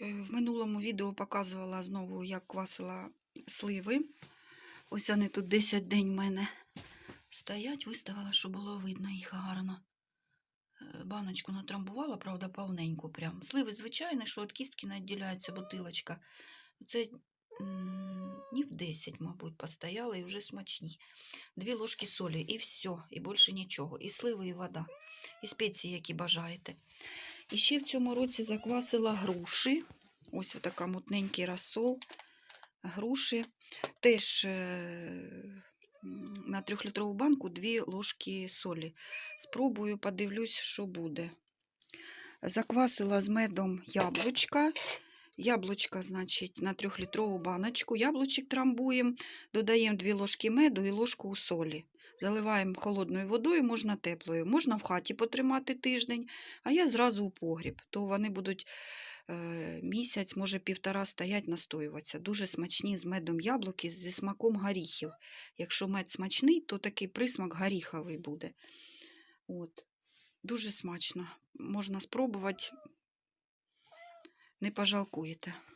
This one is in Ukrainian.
Е, В минулому відео показувала знову, як квасила сливи. Ось вони тут 10 день в мене стоять, виставила, щоб було видно їх гарно. Е, Баночку натрамбувала, правда, повненьку прям. Сливи, звичайні, що від кістки не відділяється бутилочка. Це днів 10, мабуть, постояли і вже смачні. Дві ложки солі і все, і більше нічого. І сливи, і вода, і спеції, які бажаєте. І ще в цьому році заквасила груші. Ось така мутненький розсол. Груші. Теж е, на трьохлітрову банку дві ложки солі. Спробую, подивлюсь, що буде. Заквасила з медом яблучка. Яблучка, значить, на трьохлітрову баночку. Яблучок трамбуємо, додаємо 2 ложки меду і ложку у солі. Заливаємо холодною водою, можна теплою. Можна в хаті потримати тиждень, а я зразу у погріб. То вони будуть е, місяць, може півтора стоять, настоюватися. Дуже смачні з медом яблуки зі смаком горіхів. Якщо мед смачний, то такий присмак горіховий буде. От. Дуже смачно. Можна спробувати, не пожалкуєте.